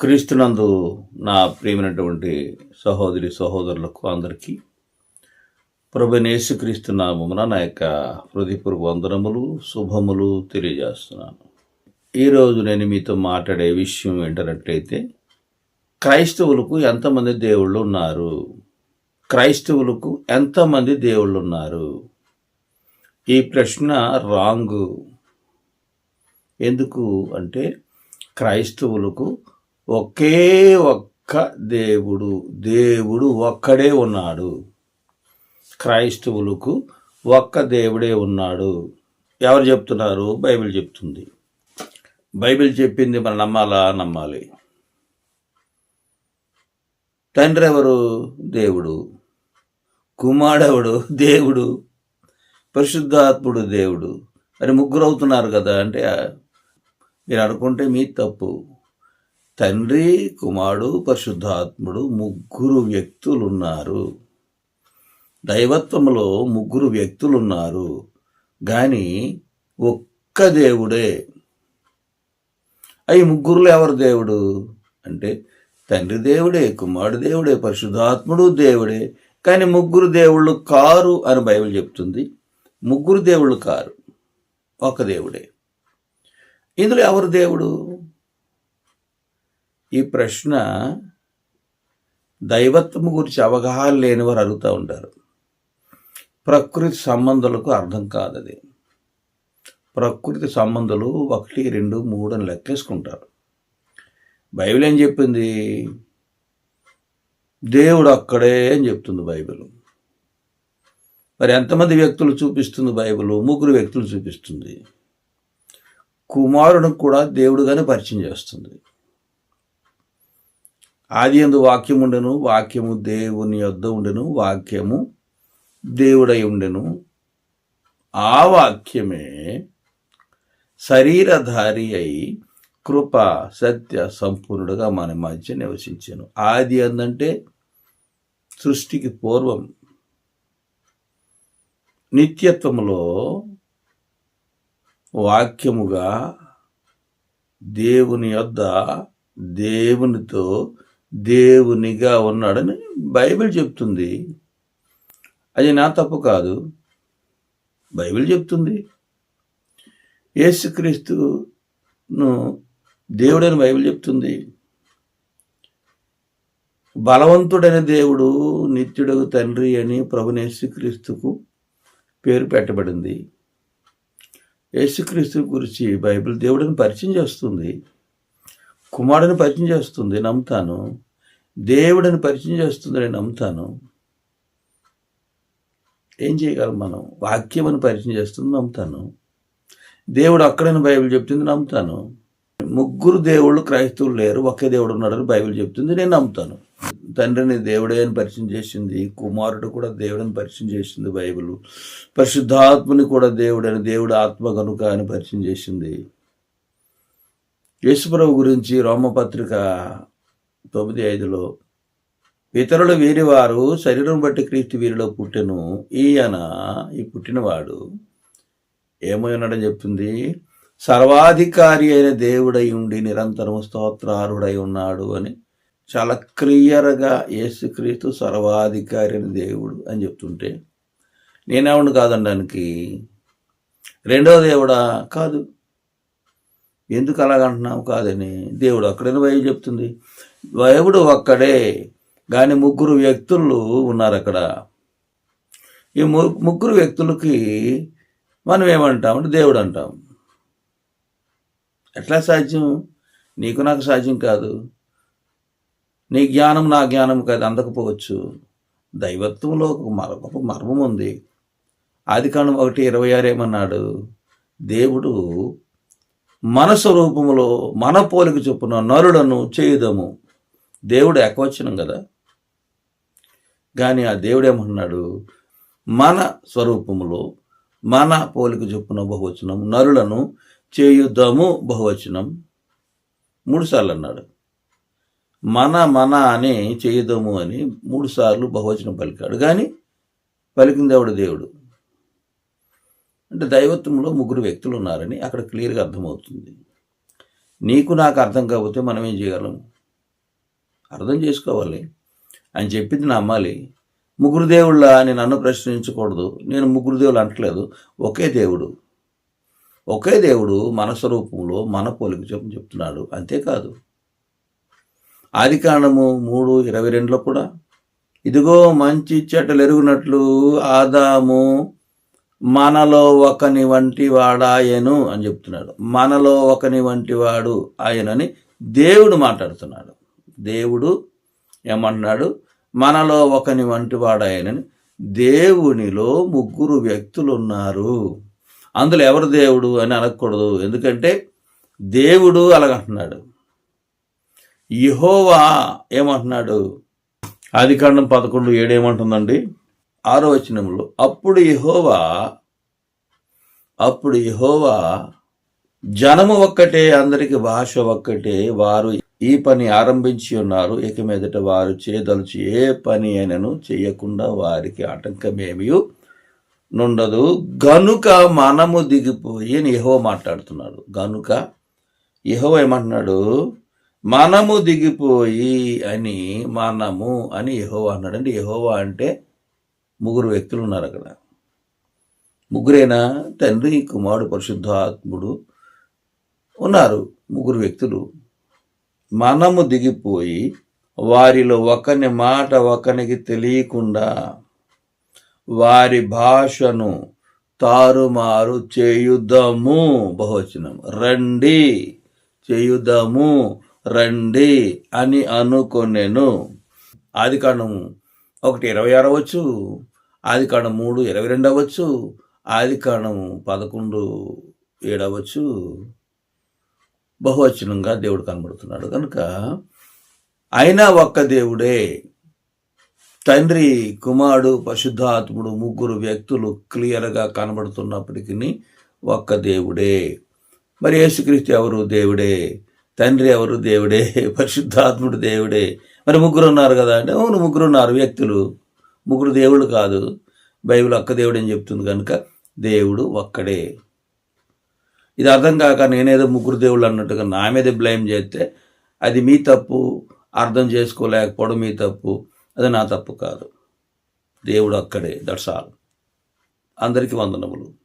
క్రీస్తునందు నా ప్రియమైనటువంటి సహోదరి సహోదరులకు అందరికీ ప్రభునేసు క్రీస్తు నామమున నా యొక్క హృదయపూర్వక వందనములు శుభములు తెలియజేస్తున్నాను. ఈరోజు నేను మీతో మాట్లాడే విషయం ఏంటన్నట్లయితే క్రైస్తవులకు ఎంతమంది దేవుళ్ళు ఉన్నారు? క్రైస్తవులకు ఎంతమంది దేవుళ్ళు ఉన్నారు? ఈ ప్రశ్న రాంగు. ఎందుకు అంటే క్రైస్తవులకు ఒకే ఒక్క దేవుడు దేవుడు ఒక్కడే ఉన్నాడు. క్రైస్తవులకు ఒక్క దేవుడే ఉన్నాడు. ఎవరు చెప్తున్నారు? బైబిల్ చెప్తుంది. బైబిల్ చెప్పింది మనం నమ్మాలా? నమ్మాలి. తండ్రి ఎవరు? దేవుడు. కుమారుడెవడు? దేవుడు. పరిశుద్ధాత్ముడు దేవుడు. అని ముగ్గురు అవుతున్నారు కదా అంటే మీరు అనుకుంటే మీ తప్పు. తండ్రి కుమారుడు పరిశుద్ధాత్ముడు ముగ్గురు వ్యక్తులు ఉన్నారు దైవత్వంలో ముగ్గురు వ్యక్తులు ఉన్నారు కానీ ఒక్క దేవుడే. అవి ముగ్గురులో ఎవరు దేవుడు? అంటే తండ్రి దేవుడే కుమారుడు దేవుడే పరిశుద్ధాత్ముడు దేవుడే. కానీ ముగ్గురు దేవుళ్ళు కారు అని బైబిల్ చెప్తుంది. ముగ్గురు దేవుళ్ళు కారు. ఒక దేవుడే. ఇందులో ఎవరు దేవుడు? ఈ ప్రశ్న దైవత్వం గురించి అవగాహన లేని వారు అడుగుతూ ఉంటారు. ప్రకృతి సంబంధాలకు అర్థం కాదు అది ప్రకృతి సంబంధాలు ఒకటి రెండు మూడు అని లెక్కేసుకుంటారు. బైబిల్ ఏం చెప్పింది? దేవుడు అక్కడే అని చెప్తుంది బైబిల్. మరి ఎంతమంది వ్యక్తులు చూపిస్తుంది బైబిల్? ముగ్గురు వ్యక్తులు చూపిస్తుంది. కుమారుడు కూడా దేవుడుగానే పరిచయం చేస్తుంది. ఆది ఎందు వాక్యం ఉండెను వాక్యము దేవుని యొద్ద ఉండెను వాక్యము దేవుడై ఉండెను. ఆ వాక్యమే శరీరధారి అయి కృప సత్య సంపూర్ణుడుగా మన మధ్య నివసించాను. ఆది అందంటే సృష్టికి పూర్వం నిత్యత్వములో వాక్యముగా దేవుని యొద్ద దేవునితో దేవునిగా ఉన్నాడని బైబిల్ చెప్తుంది. అది నా తప్పు కాదు. బైబిల్ చెప్తుంది. యేసుక్రీస్తును దేవుడని బైబిల్ చెప్తుంది. బలవంతుడైన దేవుడు నిత్యుడగు తండ్రి అని ప్రభుని యేసుక్రీస్తుకు పేరు పెట్టబడింది. యేసుక్రీస్తు గురించి బైబిల్ దేవుడిని పరిచయం చేస్తుంది. కుమారుని పరిచయం చేస్తుంది నమ్ముతాను. దేవుడిని పరిచయం చేస్తుంది నేను నమ్ముతాను. ఏం చేయగలం మనం? వాక్యమని పరిచయం చేస్తుంది నమ్ముతాను. దేవుడు అక్కడని బైబిల్ చెప్తుంది నమ్ముతాను. ముగ్గురు దేవుళ్ళు క్రైస్తవులు లేరు ఒకే దేవుడు ఉన్నాడని బైబిల్ చెప్తుంది నేను నమ్ముతాను. తండ్రిని దేవుడే అని పరిచయం చేసింది కుమారుడు కూడా దేవుడని పరిచయం చేసింది బైబిల్. పరిశుద్ధాత్మని కూడా దేవుడని దేవుడు ఆత్మ కనుక అని పరిచయం చేసింది. యేసుప్రభు గురించి రోమపత్రిక తొమ్మిది ఐదులో ఇతరులు వీరివారు శరీరం బట్టి క్రీస్తు వీరిలో పుట్టెను. ఈయన ఈ పుట్టినవాడు. ఏమై ఉన్నాడని చెప్తుంది? సర్వాధికారి అయిన దేవుడై ఉండి నిరంతరం స్తోత్రారుడై ఉన్నాడు అని. చాలా క్లియర్గా యేసుక్రీస్తు సర్వాధికారి అయిన దేవుడు అని చెప్తుంటే నేనేమన్నా కాదనడానికి రెండో దేవుడా? కాదు. ఎందుకు అలాగంటున్నావు కాదని దేవుడు అక్కడైనా బైబిల్ చెప్తుంది? దేవుడు ఒక్కడే కానీ ముగ్గురు వ్యక్తులు ఉన్నారు అక్కడ. ఈ ముగ్గురు వ్యక్తులకి మనం ఏమంటాం? అంటే దేవుడు అంటాం. ఎట్లా సాధ్యం? నీకు నాకు సాధ్యం కాదు. నీ జ్ఞానం నా జ్ఞానం కాదు అందకపోవచ్చు. దైవత్వంలో ఒక గొప్ప మర్మం ఉంది ఆది కాండం ఒకటి ఇరవై ఆరు ఏమన్నాడు? దేవుడు మన స్వరూపములో మన పోలిక చొప్పున నరులను చేయదము. దేవుడు ఏకవచనం కదా? కానీ ఆ దేవుడు ఏమంటున్నాడు? మన స్వరూపములో మన పోలిక చొప్పున బహువచనం నరులను చేయుద్దాము బహువచనం. మూడుసార్లు అన్నాడు. మన మన అని చేయుదాము అని మూడుసార్లు బహువచనం పలికాడు. కానీ పలికిన దేవుడు దేవుడు. అంటే దైవత్వంలో ముగ్గురు వ్యక్తులు ఉన్నారని అక్కడ క్లియర్గా అర్థమవుతుంది. నీకు నాకు అర్థం కాకపోతే మనం ఏం చేయగలం అర్థం చేసుకోవాలి. అని చెప్పింది నమ్మాలి. ముగ్గురు దేవుళ్ళ అని నన్ను ప్రశ్నించకూడదు. నేను ముగ్గురు దేవుళ్ళు అంటలేదు ఒకే దేవుడు. ఒకే దేవుడు మన స్వరూపంలో మన పోలిక చెప్పు చెప్తున్నాడు. అంతేకాదు. ఆది కాండము మూడు ఇరవై రెండులో కూడా ఇదిగో మంచి చెడ్డలు ఎరుగునట్లు ఆదాము మనలో ఒకని వంటి వాడాయను అని చెప్తున్నాడు. మనలో ఒకని వంటి వాడు ఆయనని దేవుడు మాట్లాడుతున్నాడు. దేవుడు ఏమంటున్నాడు మనలో ఒకని వంటి వాడాయనని దేవునిలో ముగ్గురు వ్యక్తులు ఉన్నారు అందులో ఎవరు దేవుడు అని అనకూడదు ఎందుకంటే దేవుడు అలాగంటున్నాడు. యహోవా ఏమంటున్నాడు? ఆది పదకొండు ఏడేమంటుందండి ఆరో వచనంలో అప్పుడు యహోవా అప్పుడు యహోవా జనము ఒక్కటే అందరికి భాష ఒక్కటే వారు ఈ పని ఆరంభించి ఉన్నారు. ఇక మీదట వారు చేయదలుచు ఏ పని అయినను చేయకుండా వారికి ఆటంకమేమీ నుండదు. గనుక మనము దిగిపోయి అని యహో మాట్లాడుతున్నాడు. గనుక యహో ఏమంటున్నాడు? మనము దిగిపోయి అని మనము అని యహోవా అన్నాడు అంటే యహోవా అంటే ముగ్గురు వ్యక్తులు ఉన్నారు అక్కడ. ముగ్గురేనా? తండ్రి కుమారుడు పరిశుద్ధాత్ముడు ఉన్నారు. ముగ్గురు వ్యక్తులు. మనము దిగిపోయి వారిలో ఒకని మాట ఒకనికి తెలియకుండా వారి భాషను తారుమారు చేయుద్దాము బహువచనం. రండి చేయుద్దాము రండి అని అనుకొనెను. ఆది కాండము ఒకటి ఇరవై ఆరవచ్చు ఆది కాండం మూడు ఇరవై రెండు అవ్వచ్చు ఆది కాండం పదకొండు ఏడవచ్చు. బహువచనంగా దేవుడు కనబడుతున్నాడు. కనుక అయినా ఒక్క దేవుడే తండ్రి కుమారుడు పరిశుద్ధాత్ముడు ముగ్గురు వ్యక్తులు క్లియర్గా కనబడుతున్నప్పటికీ ఒక్క దేవుడే. మరి యేసుక్రీస్తు ఎవరు దేవుడే? తండ్రి ఎవరు దేవుడే? పరిశుద్ధాత్ముడు దేవుడే. మరి ముగ్గురు ఉన్నారు కదా అంటే అవును ముగ్గురు ఉన్నారు వ్యక్తులు. ముగ్గురు దేవుడు కాదు. బైబిల్ ఒక్క దేవుడు అని చెప్తుంది కనుక దేవుడు ఒక్కడే. ఇది అర్థం కాక నేనేదో ముగ్గురు దేవుళ్ళు అన్నట్టుగా నా మీద బ్లేమ్ చేస్తే అది మీ తప్పు అర్థం చేసుకోలేకపోవడం మీ తప్పు అది నా తప్పు కాదు. దేవుడు అక్కడే దట్స్ ఆల్ అందరికీ వందనములు.